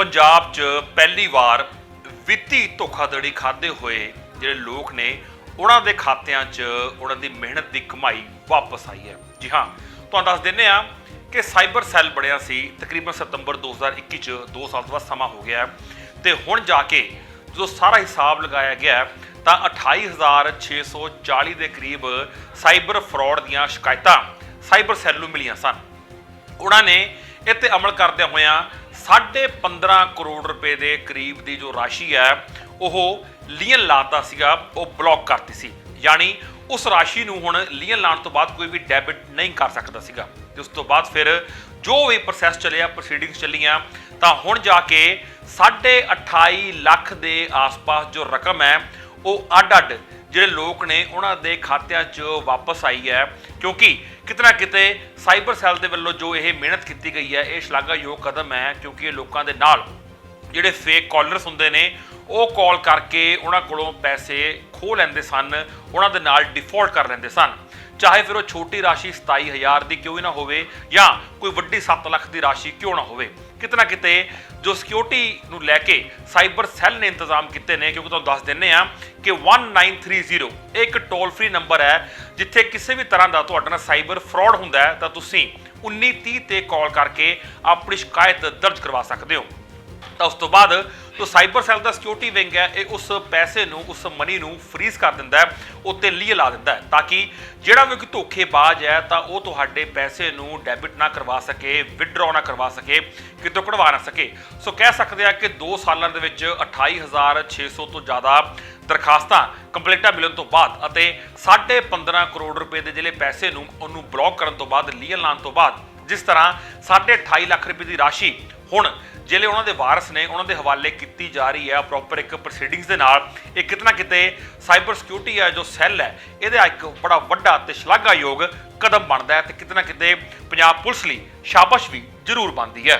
ਪੰਜਾਬ 'ਚ ਪਹਿਲੀ ਵਾਰ ਵਿੱਤੀ ਧੋਖਾਧੜੀ ਖਾਦੇ ਹੋਏ ਜਿਹੜੇ ਲੋਕ ਨੇ ਉਹਨਾਂ ਦੇ ਖਾਤਿਆਂ 'ਚ ਉਹਨਾਂ ਦੀ ਮਿਹਨਤ ਦੀ ਕਮਾਈ ਵਾਪਸ ਆਈ ਹੈ। ਜੀ ਹਾਂ ਤੁਹਾਨੂੰ ਦੱਸ ਦਿੰਨੇ ਆ ਕਿ ਸਾਈਬਰ ਸੈੱਲ ਬਣਿਆ ਸੀ ਤਕਰੀਬਨ ਸਤੰਬਰ 2021 ਚ 2 ਸਾਲ ਤੋਂ ਬਾਅਦ ਸਮਾਂ ਹੋ ਗਿਆ ਹੈ। ਤੇ ਹੁਣ ਜਾ ਕੇ ਜਦੋਂ ਸਾਰਾ ਹਿਸਾਬ ਲਗਾਇਆ ਗਿਆ ਹੈ, ਤਾਂ 28640 ਦੇ ਕਰੀਬ ਸਾਈਬਰ ਫਰਾਡ ਦੀਆਂ ਸ਼ਿਕਾਇਤਾਂ ਸਾਈਬਰ ਸੈੱਲ ਨੂੰ ਮਿਲੀਆਂ ਸਨ। ਉਹਨਾਂ ਨੇ ਇਹ ਤੇ ਅਮਲ ਕਰਦਿਆਂ ਹੋਇਆਂ 15.5 ਕਰੋੜ ਰੁਪਏ ਦੇ ਕਰੀਬ ਦੀ ਜੋ ਰਾਸ਼ੀ ਹੈ, ਉਹ ਲੀਨ ਲਾਤਾ ਸੀਗਾ, ਉਹ ਬਲੌਕ ਕਰਤੀ ਸੀ। ਯਾਨੀ ਉਸ ਰਾਸ਼ੀ ਨੂੰ ਹੁਣ ਲੀਨ ਲਾਣ ਤੋਂ ਬਾਅਦ ਕੋਈ ਵੀ ਡੈਬਿਟ ਨਹੀਂ ਕਰ ਸਕਦਾ ਸੀਗਾ। ਤੇ ਉਸ ਤੋਂ ਬਾਅਦ ਫਿਰ ਜੋ ਵੀ ਪ੍ਰੋਸੈਸ ਚੱਲਿਆ ਪ੍ਰੋਸੀਡਿੰਗਸ ਚੱਲੀਆਂ, ਤਾਂ ਹੁਣ ਜਾ ਕੇ 28 ਲੱਖ ਦੇ ਆਸ-ਪਾਸ ਜੋ ਰਕਮ ਹੈ ਉਹ ਅੱਡ-ਅੱਡ ਜਿਹੜੇ ਲੋਕ ਨੇ ਉਹਨਾਂ ਦੇ ਖਾਤਿਆਂ 'ਚ ਵਾਪਸ ਆਈ ਹੈ। ਕਿਉਂਕਿ ਕਿਤਨਾ ਕਿਤੇ ਸਾਈਬਰ ਸੈੱਲ ਦੇ ਵੱਲੋਂ ਜੋ ਇਹ ਮਿਹਨਤ ਕੀਤੀ ਗਈ ਹੈ, ਇਹ ਸ਼ਲਾਘਾਯੋਗ ਕਦਮ ਹੈ ਕਿਉਂਕਿ ਇਹ ਲੋਕਾਂ ਦੇ ਨਾਲ ਜਿਹੜੇ ਫੇਕ ਕਾਲਰਸ ਹੁੰਦੇ ਨੇ, ਉਹ ਕਾਲ ਕਰਕੇ ਉਹਨਾਂ ਕੋਲੋਂ ਪੈਸੇ ਖੋਹ ਲੈਂਦੇ ਸਨ, ਉਹਨਾਂ ਦੇ ਨਾਲ ਡਿਫਾਲਟ ਕਰ ਲੈਂਦੇ ਸਨ। ਚਾਹੇ ਫਿਰ ਉਹ ਛੋਟੀ ਰਾਸ਼ੀ 27000 ਦੀ ਕਿਉਂ ਹੀ ਨਾ ਹੋਵੇ ਜਾਂ ਕੋਈ ਵੱਡੀ 7 ਲੱਖ ਦੀ ਰਾਸ਼ੀ ਕਿਉਂ ਨਾ ਹੋਵੇ। ਕਿਤਨਾ ਕਿਤੇ ਜੋ ਸਿਕਿਉਰਿਟੀ ਨੂੰ ਲੈ ਕੇ ਸਾਈਬਰ ਸੈੱਲ ਨੇ ਇੰਤਜ਼ਾਮ ਕੀਤੇ ਨੇ, ਕਿਉਂਕਿ ਤੁਹਾਨੂੰ ਦੱਸ ਦਿੰਨੇ ਆ ਕਿ 1930 ਇਹ ਇੱਕ ਟੋਲ ਫ੍ਰੀ ਨੰਬਰ ਹੈ, ਜਿੱਥੇ ਕਿਸੇ ਵੀ ਤਰ੍ਹਾਂ ਦਾ ਤੁਹਾਡੇ ਨਾਲ ਸਾਈਬਰ ਫਰਾਡ ਹੁੰਦਾ ਹੈ, ਤਾਂ ਤੁਸੀਂ 1930 ਤੇ ਕਾਲ ਕਰਕੇ ਆਪਣੀ ਸ਼ਿਕਾਇਤ ਦਰਜ ਕਰਵਾ ਸਕਦੇ ਹੋ। ਤਾਂ ਉਸ ਤੋਂ ਬਾਅਦ ਜੋ ਸਾਈਬਰ ਸੈੱਲ ਦਾ ਸਿਕਿਉਰਿਟੀ ਵਿੰਗ ਹੈ, ਇਹ ਉਸ ਪੈਸੇ ਨੂੰ, ਉਸ ਮਨੀ ਨੂੰ ਫ੍ਰੀਜ਼ ਕਰ ਦਿੰਦਾ ਹੈ, ਉੱਤੇ ਲੀ ਲਾ ਦਿੰਦਾ ਹੈ ਤਾਂ ਕਿ ਜਿਹੜਾ ਵੀ ਕੋਈ ਧੋਖੇਬਾਜ਼ ਹੈ ਤਾਂ ਉਹ ਤੁਹਾਡੇ ਪੈਸੇ ਨੂੰ ਡੈਬਿਟ ਨਾ ਕਰਵਾ ਸਕੇ ਵਿਡਰਾਅ ਨਾ ਕਰਵਾ ਸਕੇ, ਕਿਤੋਂ ਕਢਵਾ ਨਾ ਸਕੇ। ਸੋ ਕਹਿ ਸਕਦੇ ਆ ਕਿ 2 ਸਾਲਾਂ ਦੇ ਵਿੱਚ 28600 ਤੋਂ ਜ਼ਿਆਦਾ ਦਰਖਾਸਤਾਂ ਕੰਪਲੀਟਾਂ ਮਿਲਣ ਤੋਂ ਬਾਅਦ ਅਤੇ 15.5 ਕਰੋੜ ਰੁਪਏ ਦੇ ਜਿਹੜੇ ਪੈਸੇ ਨੂੰ ਉਹਨੂੰ ਬਲੌਕ ਕਰਨ ਤੋਂ ਬਾਅਦ ਲੀਗਲ ਲਾਣ ਤੋਂ ਬਾਅਦ, ਜਿਸ ਤਰ੍ਹਾਂ 28 ਲੱਖ ਰੁਪਏ ਦੀ ਰਾਸ਼ੀ ਹੁਣ ਜਿਹੜੇ ਉਹਨਾਂ ਦੇ ਵਾਰਸ ਨੇ, ਉਹਨਾਂ ਦੇ ਹਵਾਲੇ ਕੀਤੀ ਜਾ ਰਹੀ ਹੈ ਪ੍ਰੋਪਰ ਇੱਕ ਪ੍ਰੋਸੀਡਿੰਗਸ ਦੇ ਨਾਲ। ਇਹ ਕਿਤਨਾ ਕਿਤੇ ਸਾਈਬਰ ਸਿਕਿਉਰਿਟੀ ਹੈ, ਜੋ ਸੈੱਲ ਹੈ, ਇਹਦਾ ਇੱਕ ਬੜਾ ਵੱਡਾ ਤੇ ਸ਼ਲਾਘਾਯੋਗ ਕਦਮ ਬਣਦਾ ਹੈ ਤੇ ਕਿਤਨਾ ਕਿਤੇ ਪੰਜਾਬ ਪੁਲਿਸ ਲਈ ਸ਼ਾਬਾਸ਼ ਵੀ ਜ਼ਰੂਰ ਬਣਦੀ ਹੈ।